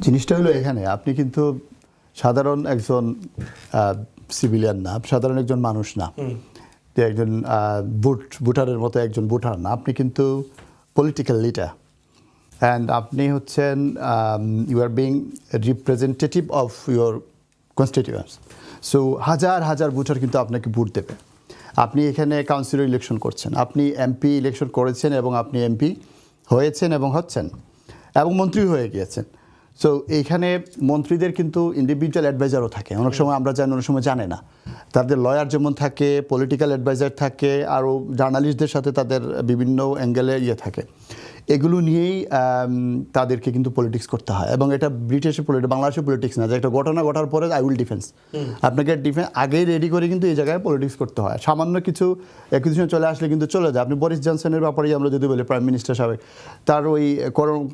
জিনিসটা হলো এখানে আপনি কিন্তু সাধারণ একজন সিভিলিয়ান না সাধারণ একজন মানুষ না। যে একজন আহ, ভোট ভোটারের মতো একজন ভোটার না আপনি কিন্তু পলিটিক্যাল লিডার অ্যান্ড আপনি হচ্ছেন you are being representative of your constituency so হাজার হাজার ভোটার কিন্তু আপনাকে ভোট দেবে। আপনি এখানে কাউন্সিলর ইলেকশন করছেন আপনি এমপি ইলেকশন করেছেন এবং আপনি এমপি হয়েছেন এবং হচ্ছেন। এবং মন্ত্রী হয়ে গিয়েছেন। সো এইখানে মন্ত্রীদের কিন্তু ইন্ডিভিজুয়াল অ্যাডভাইজারও থাকে। অনেক সময় আমরা জানি অনেক সময় জানে না। তাদের লয়ার যেমন থাকে পলিটিক্যাল অ্যাডভাইজার থাকে আরও জার্নালিস্টদের সাথে তাদের বিভিন্ন অ্যাঙ্গেলে ইয়ে থাকে। এগুলো নিয়েই তাদেরকে কিন্তু পলিটিক্স করতে হয়। এবং এটা ব্রিটিশের পলিটিক্স বাংলাদেশের পলিটিক্স না যে একটা ঘটনা ঘটার পরে আই উইল ডিফেন্স আপনাকে ডিফেন্স আগেই রেডি করে কিন্তু এই জায়গায় পলিটিক্স করতে হয়। সামান্য কিছু অ্যাকুজিশন চলে আসলে কিন্তু চলে যায়। আপনি বরিস জনসনের ব্যাপারেই আমরা যদি বলি প্রাইম মিনিস্টার সাবেক তার ওই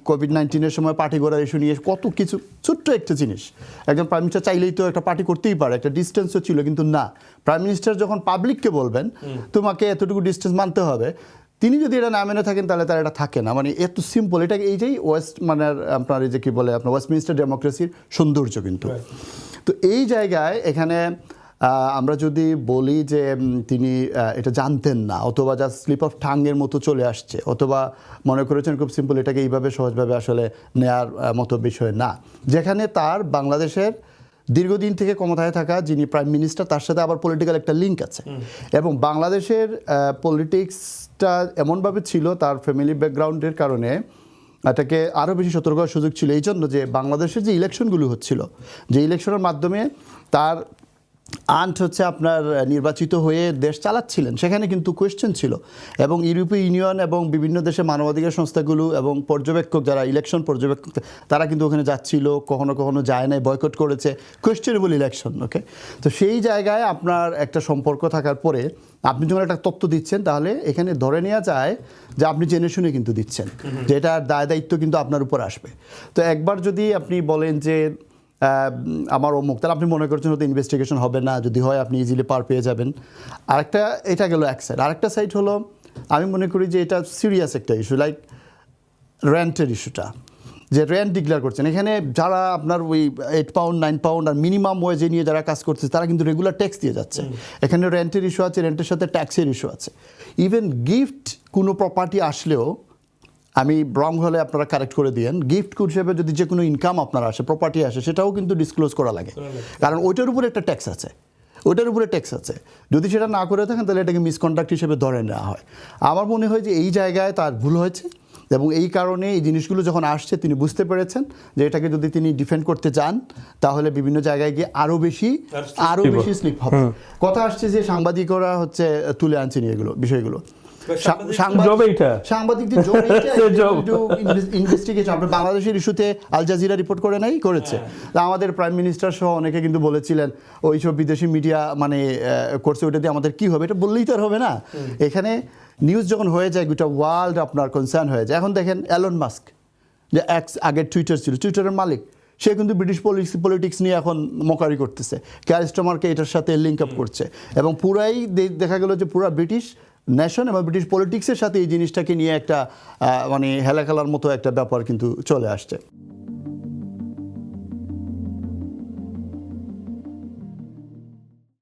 কোভিড নাইন্টিনের সময় পার্টি করার ইস্যু নিয়ে কত কিছু ছোট্ট একটা জিনিস। একজন প্রাইম মিনিস্টার চাইলেই তো একটা পার্টি করতেই পারে একটা ডিস্টেন্সও ছিল কিন্তু না। প্রাইম মিনিস্টার যখন পাবলিককে বলবেন তোমাকে এতটুকু ডিস্টেন্স মানতে হবে। তিনি যদি এটা না মেনে থাকেন তাহলে তার এটা থাকে না। মানে এত সিম্পল এটা যেই ওয়েস্ট মানে আপনার এই যে কি বলে আপনার ওয়েস্টমিনিস্টার ডেমোক্রেসির সৌন্দর্য কিন্তু। তো এই জায়গায় এখানে আমরা যদি বলি যে তিনি এটা জানতেন না অথবা যা স্লিপ অফ টাঙ্গের মতো চলে আসছে অথবা মনে করেছেন খুব সিম্পল এটাকে এইভাবে সহজভাবে আসলে নেয়ার মতো বিষয় না। যেখানে তার বাংলাদেশের দীর্ঘদিন থেকে ক্ষমতায় থাকা যিনি প্রাইম মিনিস্টার তার সাথে আবার পলিটিক্যাল একটা লিঙ্ক আছে। এবং বাংলাদেশের পলিটিক্সটা এমনভাবে ছিল তার ফ্যামিলি ব্যাকগ্রাউন্ডের কারণে এটাকে আরও বেশি সতর্ক হওয়ার সুযোগ ছিল। এই জন্য যে বাংলাদেশের যে ইলেকশনগুলো হচ্ছিল যে ইলেকশনের মাধ্যমে তার আন্ট হচ্ছে আপনার নির্বাচিত হয়ে দেশ চালাচ্ছিলেন। সেখানে কিন্তু কোয়েশ্চেন ছিল। এবং ইউরোপীয় ইউনিয়ন এবং বিভিন্ন দেশে মানবাধিকার সংস্থাগুলো এবং পর্যবেক্ষক যারা ইলেকশন পর্যবেক্ষক তারা কিন্তু ওখানে যাচ্ছিল কখনো কখনো যায় নাই বয়কট করেছে। কোয়েশ্চেনেবল ইলেকশন ওকে তো সেই জায়গায় আপনার একটা সম্পর্ক থাকার পরে আপনি যখন একটা তথ্য দিচ্ছেন তাহলে এখানে ধরে নেওয়া যায় যে আপনি জেনে শুনে কিন্তু দিচ্ছেন। যে এটার দায় দায়িত্ব কিন্তু আপনার উপর আসবে। তো একবার যদি আপনি বলেন যে আমার অমুক তাহলে আপনি মনে করছেন হয়তো ইনভেস্টিগেশন হবে না যদি হয় আপনি ইজিলি পার পেয়ে যাবেন। আরেকটা এটা গেল এক সাইড আরেকটা সাইড হলো আমি মনে করি যে এটা সিরিয়াস একটা ইস্যু লাইক রেন্টের ইস্যুটা যে রেন্ট ডিক্লেয়ার করছেন। এখানে যারা আপনার ওই এইট পাউন্ড নাইন পাউন্ড আর মিনিমাম ওয়েজে নিয়ে যারা কাজ করছে তারা কিন্তু রেগুলার ট্যাক্স দিয়ে যাচ্ছে। এখানে রেন্টের ইস্যু আছে রেন্টের সাথে ট্যাক্সের ইস্যু আছে। ইভেন গিফট কোনো প্রপার্টি আসলেও আমি রং হলে আপনারা কারেক্ট করে দিয়েন। গিফট হিসেবে যদি যে কোনো ইনকাম আপনার আসে প্রপার্টি আসে সেটাও কিন্তু ডিসক্লোজ করা লাগে। কারণ ওইটার উপরে একটা ট্যাক্স আছে। ওইটার উপরে ট্যাক্স আছে। যদি সেটা না করে থাকেন তাহলে এটাকে মিসকন্ডাক্ট হিসেবে ধরে নেওয়া হয়। আমার মনে হয় যে এই জায়গায় তার ভুল হয়েছে এবং এই কারণে এই জিনিসগুলো যখন আসছে তিনি বুঝতে পেরেছেন যে এটাকে যদি তিনি ডিফেন্ড করতে চান তাহলে বিভিন্ন জায়গায় গিয়ে আরও বেশি আরও বেশি স্লিপ হবে কথা আসছে যে সাংবাদিকরা হচ্ছে তুলে আনছেন এগুলো বিষয়গুলো। সাংবাদিকদের বাংলাদেশের ইস্যুতে আল জাজিরা রিপোর্ট করে নাই করেছে। আমাদের প্রাইম মিনিস্টার সহ অনেকে কিন্তু বলেছিলেন ওইসব বিদেশি মিডিয়া মানে করছে ওটা দিয়ে আমাদের কি হবে? এটা বললেই তো আর হবে না। এখানে নিউজ যখন হয়ে যায় গোটা ওয়ার্ল্ড আপনার কনসার্ন হয়ে যায়। এখন দেখেন অ্যালন মাস্ক যে এক্স আগের টুইটার ছিল টুইটারের মালিক সে কিন্তু ব্রিটিশ পলিটিক্স নিয়ে এখন মোকারি করতেছে। ক্যারিস্টমারকে এটার সাথে লিঙ্ক আপ করছে। এবং পুরাই দেখা গেল যে পুরা ব্রিটিশ নেশন এবং ব্রিটিশ পলিটিক্সের সাথে এই জিনিসটাকে নিয়ে একটা মানে হেলাখেলার মতো একটা ব্যাপার কিন্তু চলে আসছে।